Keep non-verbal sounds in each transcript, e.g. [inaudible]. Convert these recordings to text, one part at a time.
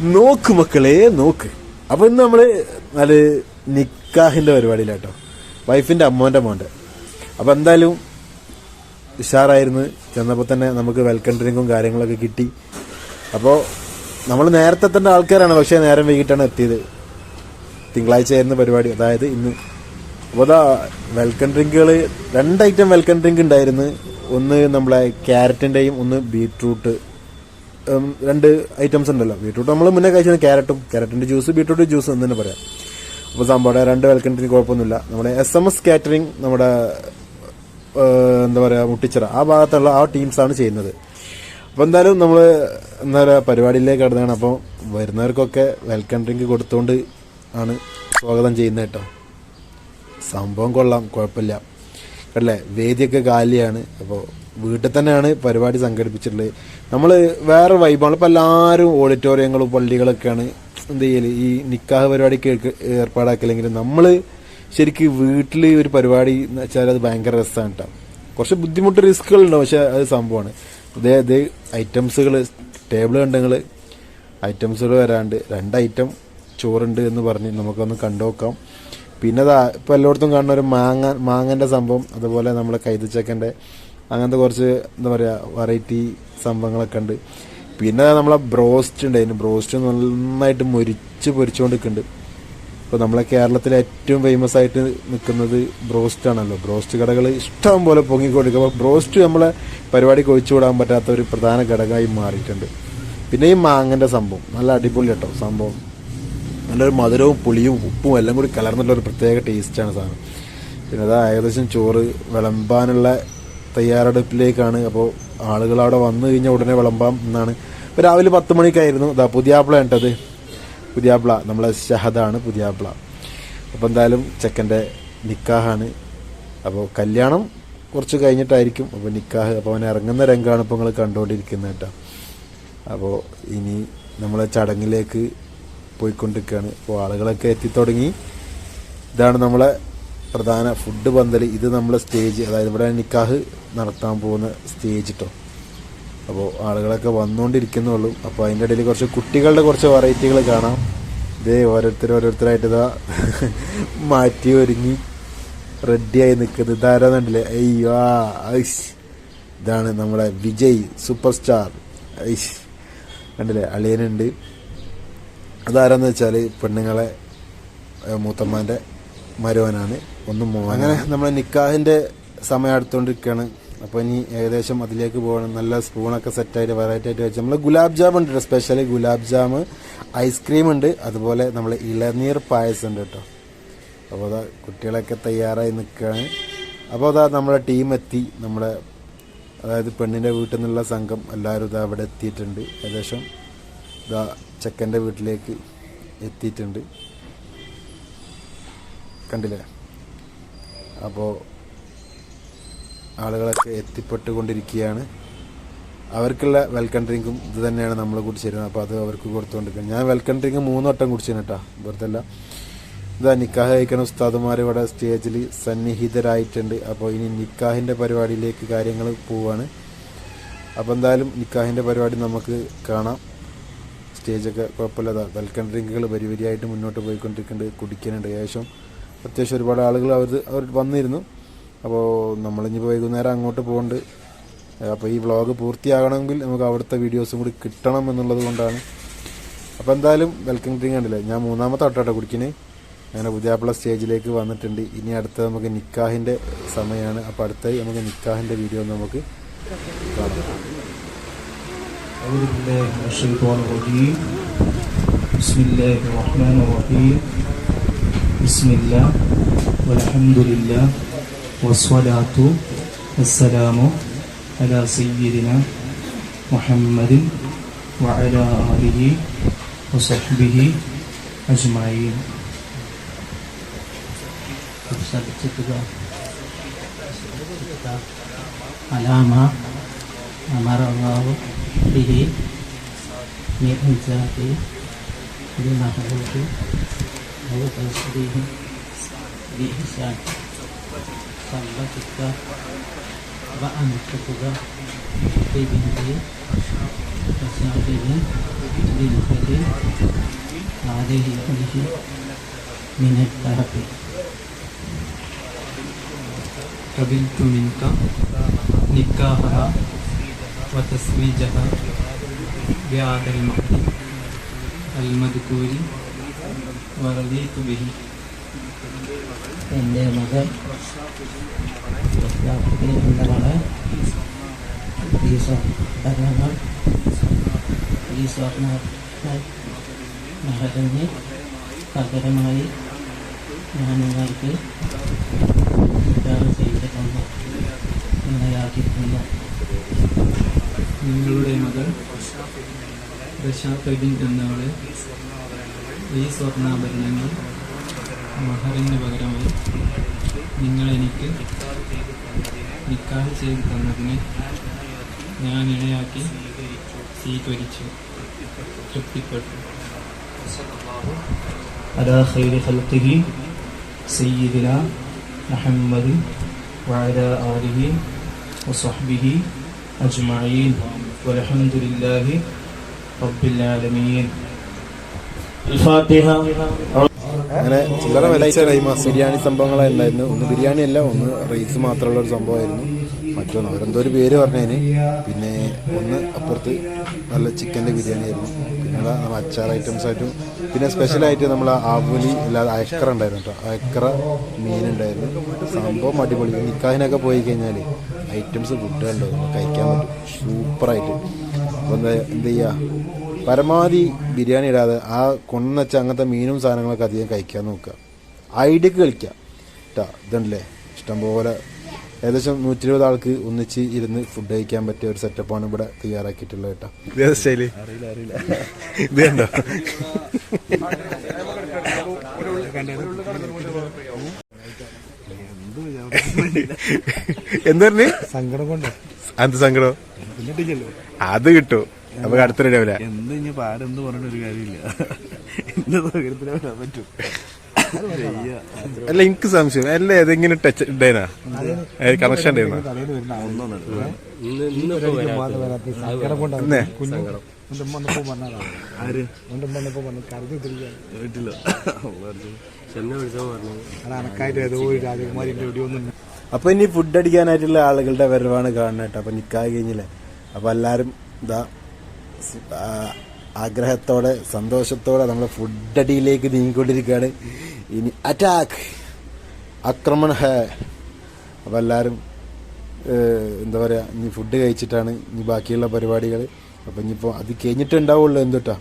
നോക്ക് മക്കളെ നോക്ക്. അപ്പൊ ഇന്ന് നമ്മൾ നല്ല നിക്കാഹിന്റെ പരിപാടിയിലാട്ടോ. വൈഫിന്റെ അമ്മോന്റെ മോന്റെ. അപ്പൊ എന്തായാലും ഉഷാറായിരുന്നു. ചെന്നപ്പോൾ തന്നെ നമുക്ക് വെൽക്കം ഡ്രിങ്കും കാര്യങ്ങളൊക്കെ കിട്ടി. അപ്പോൾ നമ്മൾ നേരത്തെ തന്നെ ആൾക്കാരാണ് പക്ഷേ നേരം വൈകിട്ടാണ് എത്തിയത്. തിങ്കളാഴ്ച ആയിരുന്നു പരിപാടി. അതായത് ഇന്ന്. അപ്പോൾ അതാ വെൽക്കം ഡ്രിങ്കുകൾ രണ്ട് ഐറ്റം വെൽക്കം ഡ്രിങ്ക് ഉണ്ടായിരുന്നു. ഒന്ന് നമ്മളെ ക്യാരറ്റിന്റെയും ഒന്ന് ഉം, രണ്ട് ഐറ്റംസ് ഉണ്ടല്ലോ. ബീട്രൂട്ട് നമ്മൾ മുന്നേ കഴിച്ചത് ക്യാരറ്റും ക്യാരറ്റിന്റെ ജ്യൂസ് ബീട്രൂട്ട് ജ്യൂസ് എന്ന് തന്നെ പറയാം. അപ്പോൾ സംഭവം രണ്ട് വെൽക്കം ഡ്രിങ്ക് കുഴപ്പമൊന്നുമില്ല. നമ്മുടെ എസ് എം എസ് കാറ്ററിംഗ് നമ്മുടെ എന്താ പറയുക മുട്ടിച്ചിറ. ആ ഭാഗത്തുള്ള ആ ടീംസാണ് ചെയ്യുന്നത്. അപ്പോൾ എന്തായാലും നമ്മൾ എന്താ പറയുക പരിപാടിയിലേക്ക് കടന്നാണ്. അപ്പോൾ വരുന്നവർക്കൊക്കെ വെൽക്കം ഡ്രിങ്ക് കൊടുത്തുകൊണ്ട് ആണ് സ്വാഗതം ചെയ്യുന്നത് കേട്ടോ. സംഭവം കൊള്ളാം. കുഴപ്പമില്ല. അല്ലേ? വേദിയൊക്കെ കാലിയാണ് അപ്പോൾ വീട്ടിൽ തന്നെയാണ് പരിപാടി സംഘടിപ്പിച്ചിട്ടുള്ളത്. നമ്മൾ വേറെ വൈബാണ് ഇപ്പോൾ എല്ലാവരും ഓഡിറ്റോറിയങ്ങളും പള്ളികളൊക്കെയാണ് എന്ത് ചെയ്യൽ? ഈ നിക്കാഹ് പരിപാടിക്ക് ഏർപ്പാടാക്കില്ലെങ്കിലും നമ്മൾ ശരിക്കും വീട്ടിൽ ഒരു പരിപാടി എന്ന് വെച്ചാൽ അത് ഭയങ്കര രസമാണ് കേട്ടോ കുറച്ച് ബുദ്ധിമുട്ട് റിസ്കുകളുണ്ട് പക്ഷെ അത് സംഭവമാണ്. ഇതേ ഇതേ ഐറ്റംസുകൾ ടേബിൾ കണ്ടെങ്കിൽ ഐറ്റംസുകൾ വരാണ്ട് രണ്ട് ഐറ്റം ചോറുണ്ട് എന്ന് പറഞ്ഞ് നമുക്കൊന്ന് കണ്ടുനോക്കാം പിന്നെ ഇപ്പോൾ എല്ലായിടത്തും കാണുന്ന ഒരു മാങ്ങ മാങ്ങന്റെ സംഭവം അതുപോലെ നമ്മുടെ കൈതച്ചക്കന്റെ അങ്ങനത്തെ കുറച്ച് എന്താ പറയുക വെറൈറ്റി സംഭവങ്ങളൊക്കെ ഉണ്ട്. പിന്നെ നമ്മളെ ബ്രോസ്റ്റ് ഉണ്ട് അതിന് ബ്രോസ്റ്റ് നന്നായിട്ട് മൊരിച്ച് പൊരിച്ചുകൊണ്ടിരിക്കുന്നുണ്ട് ഇപ്പോൾ നമ്മളെ കേരളത്തിൽ ഏറ്റവും ഫേമസ് ആയിട്ട് നിൽക്കുന്നത് ബ്രോസ്റ്റ് ആണല്ലോ. ബ്രോസ്റ്റ് കടകൾ ഇഷ്ടം പോലെ പൊങ്ങിക്കൊണ്ടിരിക്കും. അപ്പോൾ ബ്രോസ്റ്റ് നമ്മളെ പരിപാടിക്ക് ഒഴിച്ചുവിടാൻ പറ്റാത്ത ഒരു പ്രധാന ഘടകമായി മാറിയിട്ടുണ്ട്. പിന്നെ ഈ മാങ്ങന്റെ സംഭവം നല്ല അടിപൊളി കേട്ടോ സംഭവം. നല്ലൊരു മധുരവും പുളിയും ഉപ്പും എല്ലാം കൂടി കലർന്നുള്ള ഒരു പ്രത്യേക ടേസ്റ്റാണ് സാധനം. പിന്നെ അതാ ഏകദേശം ചോറ് വിളമ്പാനുള്ള തയ്യാറെടുപ്പിലേക്കാണ്. അപ്പോൾ ആളുകൾ അവിടെ വന്നു കഴിഞ്ഞാൽ ഉടനെ വിളമ്പാം എന്നാണ്. ഇപ്പോൾ രാവിലെ പത്ത് മണിക്കായിരുന്നു. ഇതാ പുതിയാപ്പിള കേട്ടത് പുതിയാപ്പിള നമ്മളെ ഷഹദാണ് പുതിയാപ്പിള അപ്പോൾ എന്തായാലും ചെക്കന്റെ നിക്കാഹാണ്. അപ്പോൾ കല്യാണം കുറച്ച് കഴിഞ്ഞിട്ടായിരിക്കും. അപ്പോൾ നിക്കാഹ് അപ്പോൾ അവൻ ഇറങ്ങുന്ന രംഗമാണ് ഇപ്പോൾ നിങ്ങൾ കണ്ടുകൊണ്ടിരിക്കുന്നത് കേട്ടോ. അപ്പോൾ ഇനി നമ്മളെ ചടങ്ങിലേക്ക് പോയിക്കൊണ്ടിരിക്കുകയാണ്. അപ്പോൾ ആളുകളൊക്കെ എത്തിത്തുടങ്ങി. ഇതാണ് നമ്മളെ പ്രധാന ഫുഡ് പന്തൽ ഇത് നമ്മളെ സ്റ്റേജ് അതായത് ഇവിടെ നിക്കാഹ് നടത്താൻ പോകുന്ന സ്റ്റേജ് കേട്ടോ അപ്പോൾ ആളുകളൊക്കെ വന്നുകൊണ്ടിരിക്കുന്നുള്ളൂ. അപ്പോൾ അതിന്റെ ഇടയിൽ കുറച്ച് കുട്ടികളുടെ കുറച്ച് വെറൈറ്റികൾ കാണാം. ഇതേ ഓരോരുത്തർ ഓരോരുത്തരായിട്ട് ഇതാ [laughs] മാറ്റി ഒരുങ്ങി റെഡിയായി നിൽക്കുന്നത്. ഇതാരാന്നുണ്ടല്ലേ അയ്യോ ഐഷ്. ഇതാണ് നമ്മുടെ വിജയ് സൂപ്പർ സ്റ്റാർ ഐഷ്. കണ്ടില്ലേ? അളിയനുണ്ട്. അതാരാന്ന് വെച്ചാൽ പെണ്ണുങ്ങളെ മൂത്തമ്മാന്റെ മരുവനാണ് ഒന്നും മോൻ അങ്ങനെ നമ്മളെ നിക്കാഹിന്റെ സമയം അടുത്തുകൊണ്ടിരിക്കുകയാണ് അപ്പോൾ ഇനി ഏകദേശം അതിലേക്ക് പോകണം. നല്ല സ്പൂണൊക്കെ സെറ്റായിട്ട് വെറൈറ്റി ആയിട്ട് വെച്ച്. നമ്മൾ ഗുലാബ് ജാം ഉണ്ട് specially gulab jam. Ice cream ഉണ്ട്. അതുപോലെ നമ്മൾ ഇളനീർ പായസം ഉണ്ട് കേട്ടോ. അപ്പോൾ അതാ കുട്ടികളൊക്കെ തയ്യാറായി നിൽക്കുകയാണ് അപ്പോൾ അതാ നമ്മുടെ ടീം എത്തി. നമ്മുടെ അതായത് പെണ്ണിന്റെ വീട്ടിൽ നിന്നുള്ള സംഘം എല്ലാവരും ഇതാ അവിടെ എത്തിയിട്ടുണ്ട്. ഏകദേശം ഇതാ ചെക്കന്റെ വീട്ടിലേക്ക് എത്തിയിട്ടുണ്ട്. കണ്ടില്ലേ? അപ്പോൾ ആളുകളൊക്കെ എത്തിപ്പെട്ടുകൊണ്ടിരിക്കുകയാണ്. അവർക്കുള്ള വെൽക്കം ഡ്രിങ്കും ഇത് തന്നെയാണ് നമ്മൾ കുടിച്ചിരുന്നത് അപ്പോൾ അത് അവർക്ക് കൊടുത്തുകൊണ്ടിരിക്കുന്നത് ഞാൻ വെൽക്കം ഡ്രിങ്ക് മൂന്ന് വട്ടം കുടിച്ചിരുന്നു കേട്ടോ. ഇതാ നിക്കാഹ് കഴിക്കണ ഉസ്താദുമാർ ഇവിടെ സ്റ്റേജിൽ സന്നിഹിതരായിട്ടുണ്ട്. അപ്പോൾ ഇനി നിക്കാഹിന്റെ പരിപാടിയിലേക്ക് കാര്യങ്ങൾ പോവാണ്. അപ്പോൾ എന്തായാലും നിക്കാഹിന്റെ പരിപാടി നമുക്ക് കാണാം. സ്റ്റേജൊക്കെ കുഴപ്പമില്ലാതെ വെൽക്കം ഡ്രിങ്കുകൾ വരി വരിയായിട്ട് മുന്നോട്ട് പോയിക്കൊണ്ടിരിക്കുന്നുണ്ട് കുടിക്കാനുണ്ട്. ഏകദേശം അത്യാവശ്യം ഒരുപാട് ആളുകൾ അവർ അവർ വന്നിരുന്നു. അപ്പോൾ നമ്മളിനി വൈകുന്നേരം അങ്ങോട്ട് പോകുന്നുണ്ട് അപ്പോൾ ഈ വ്ളോഗ് പൂർത്തിയാകണമെങ്കിൽ നമുക്ക് അവിടുത്തെ വീഡിയോസും കൂടി കിട്ടണം എന്നുള്ളത് കൊണ്ടാണ്. അപ്പോൾ എന്തായാലും വെൽക്കം ഡ്രിങ്ക് കണ്ടില്ലേ? ഞാൻ മൂന്നാമത്തെ വട്ടോട്ടോ കുടിക്കുന്നത് അങ്ങനെ പുതിയാപ്പിള സ്റ്റേജിലേക്ക് വന്നിട്ടുണ്ട്. ഇനി അടുത്ത നമുക്ക് നിക്കാഹിന്റെ സമയമാണ്. അപ്പോൾ അടുത്ത നമുക്ക് നിക്കാഹിന്റെ വീഡിയോ നമുക്ക് കാണാം. أعوذ بالله من الشيطان الرجيم. بسم الله الرحمن الرحيم. بسم الله والحمد لله والصلاة والسلام على سيدنا محمد وعلى آله وصحبه أجمعين. 되게 내 혼자 때 그래 나가고 너무 관심이 네 희생 삼바티카 와안토가 되빈데 사사되빈 되빈데 나대히 혼자 मिनट तरह पे कबिल तुमिनका निकाह وتزويجها بهذا المهر المذكور ورضيت به എൻ്റെ മകൻ ഇസ്ലാമത്തിൽ എൻ്റെ മകളെ ഈ സ്വർണ്ണങ്ങൾ ഈ സ്വർണ്ണ മഹറിന് പകരമായി ഞാൻ നിങ്ങൾക്ക് നിക്കാഹ് ചെയ്തിട്ടുണ്ട് ഇണയാക്കിയിട്ടുണ്ട് നിങ്ങളുടെ മകൾ റഷാത്തബിൻ എന്നവളെ ഈ സ്വർണ്ണാഭരണങ്ങൾ മഹറിന് പകരമായി നിങ്ങൾ എനിക്ക് നിക്കാഹ് ചെയ്ത് തന്നതിന് ഞാൻ ഇണയാക്കി സ്വീകരിച്ചു തൃപ്തിപ്പെട്ടു على خير خلقه سيدنا محمد وعلى آله وصحبه أجمعين والحمد لله رب العالمين الفاتحة അങ്ങനെ ചില്ലറ വിലയിച്ച ബിരിയാണി സംഭവങ്ങളായിരുന്നു ഒന്ന് ബിരിയാണി അല്ല ഒന്ന് റൈസ് മാത്രമുള്ള ഒരു സംഭവമായിരുന്നു മറ്റൊന്ന് അവരെന്തോ ഒരു പേര് പറഞ്ഞതിന് പിന്നെ ഒന്ന് അപ്പുറത്ത് നല്ല ചിക്കൻ്റെ ബിരിയാണി ആയിരുന്നു പിന്നെ അതാ നമ്മൾ അച്ചാർ ഐറ്റംസ് ആയിട്ടും പിന്നെ സ്പെഷ്യലായിട്ട് നമ്മൾ ആവലി അല്ലാതെ അയക്കറ ഉണ്ടായിരുന്നു കേട്ടോ അയക്കറ മീനുണ്ടായിരുന്നു സംഭവം അടിപൊളി നിക്കാഹിനൊക്കെ പോയി കഴിഞ്ഞാൽ ഐറ്റംസ് ഫുഡുണ്ടോ കഴിക്കാൻ പറ്റും. സൂപ്പറായിട്ട്. അപ്പോൾ എന്താ എന്ത് ചെയ്യുക പരമാവധി ബിരിയാണി ഇടാതെ ആ കൊണ്ടുവച്ച അങ്ങനത്തെ മീനും സാധനങ്ങളൊക്കെ അധികം കഴിക്കാൻ നോക്കുക. ഐഡിയക്ക് കളിക്കുക. കേട്ടോ ഇതുണ്ടല്ലേ? ഇഷ്ടംപോലെ ഏകദേശം നൂറ്റി ഇരുപത് ആൾക്ക് ഒന്നിച്ച് ഇരുന്ന് ഫുഡ് കഴിക്കാൻ പറ്റിയ ഒരു സെറ്റപ്പാണ് ഇവിടെ തയ്യാറാക്കിയിട്ടുള്ളത് കേട്ടോ അറിയില്ല ഇത് കണ്ടോ? എന്താ സങ്കടം [laughs] കൊണ്ട്? അത് സങ്കടം? അത് കിട്ടു. അപ്പൊ അടുത്ത എന്ത് ഇനി പാടെന്ത് പറഞ്ഞിട്ട് ഒരു കാര്യമില്ല. എന്റെ സൗകര്യത്തിനെ വരാൻ പറ്റും. അല്ല എനിക്ക് സംശയം. അല്ല ഏതെങ്കിലും ടച്ച് ഉണ്ടായിരുന്നാ കണക്ഷൻ ഉണ്ടായിരുന്ന വീട്ടിലോ? വീട്ടിലോ അനക്കായിട്ട് ഏതോ ഒരു രാജകുമാരിന്റെ എവിടെയൊന്നും അപ്പൊ ഇനി ഫുഡ് അടിക്കാനായിട്ടുള്ള ആളുകളുടെ വരവാണ് കാണുന്നത് അപ്പൊ നിക്കാഹ് കഴിഞ്ഞില്ലേ? അപ്പൊ എല്ലാരും ഇതാ ആഗ്രഹത്തോടെ സന്തോഷത്തോടെ നമ്മൾ ഫുഡ് അടിയിലേക്ക് നീങ്ങിക്കൊണ്ടിരിക്കുകയാണ്. ഇനി അറ്റാക്ക് ആക്രമണ ഹേ. അപ്പൊ എല്ലാരും എന്താ പറയാ ഇനി ഫുഡ് കഴിച്ചിട്ടാണ് ഇനി ബാക്കിയുള്ള പരിപാടികൾ അപ്പൊ ഇനിയിപ്പോ അത് കഴിഞ്ഞിട്ടുണ്ടാവുള്ളൂ എന്തുട്ടാ.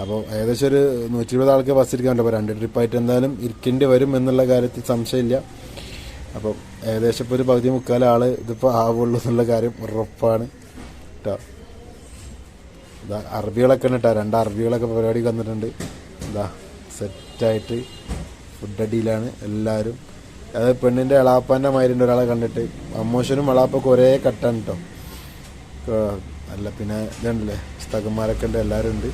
അപ്പോൾ ഏകദേശം ഒരു നൂറ്റി ഇരുപത് ആൾക്ക് ബസ് ഇരിക്കാനുണ്ട് അപ്പോൾ രണ്ട് ട്രിപ്പായിട്ട് എന്തായാലും ഇരിക്കേണ്ടി വരും എന്നുള്ള കാര്യത്തിൽ സംശയമില്ല. അപ്പം ഏകദേശം ഇപ്പോൾ ഒരു പകുതി മുക്കാൽ ആൾ ഇതിപ്പോൾ ആവുള്ളൂ എന്നുള്ള കാര്യം ഉറപ്പാണ്. കേട്ടോ ഇതാ അറബികളൊക്കെ ഉണ്ട് കേട്ടോ രണ്ട് അറബികളൊക്കെ പരിപാടിക്ക് വന്നിട്ടുണ്ട്. ഇതാ സെറ്റായിട്ട് ഫുഡ് അടിയിലാണ് എല്ലാവരും അത് പെണ്ണിന്റെ എളാപ്പാന്റെ മാതിരിന്റെ ഒരാളെ കണ്ടിട്ട് അമ്മോശനും എളാപ്പൊക്കെ ഒരേ കട്ടാണ് കേട്ടോ അല്ല പിന്നെ ഇതുണ്ടല്ലേ പുസ്തകന്മാരൊക്കെ ഉണ്ട് എല്ലാവരും ഉണ്ട്.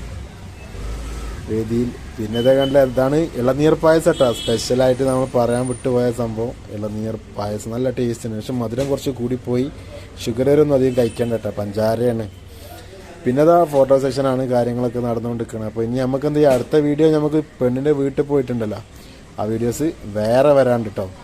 വേദിയിൽ പിന്നെ ഇതേ കണ്ടില്ല എന്താണ് ഇളനീർ പായസം കേട്ടോ സ്പെഷ്യലായിട്ട് നമ്മൾ പറയാൻ വിട്ടുപോയ സംഭവം. ഇളനീർ പായസം നല്ല ടേസ്റ്റാണ് പക്ഷെ മധുരം കുറച്ച് കൂടിപ്പോയി. ഷുഗറൊന്നും അധികം കഴിക്കേണ്ട കേട്ടോ പഞ്ചാരയാണ്. പിന്നെ അതാ ഫോട്ടോ സെഷനാണ് കാര്യങ്ങളൊക്കെ നടന്നുകൊണ്ടിരിക്കുന്നത് അപ്പോൾ ഇനി നമുക്ക് എന്ത് അടുത്ത വീഡിയോ നമുക്ക് പെണ്ണിന്റെ വീട്ടിൽ പോയിട്ടുണ്ടല്ലോ. ആ വീഡിയോസ് വേറെ വരാണ്ട് കേട്ടോ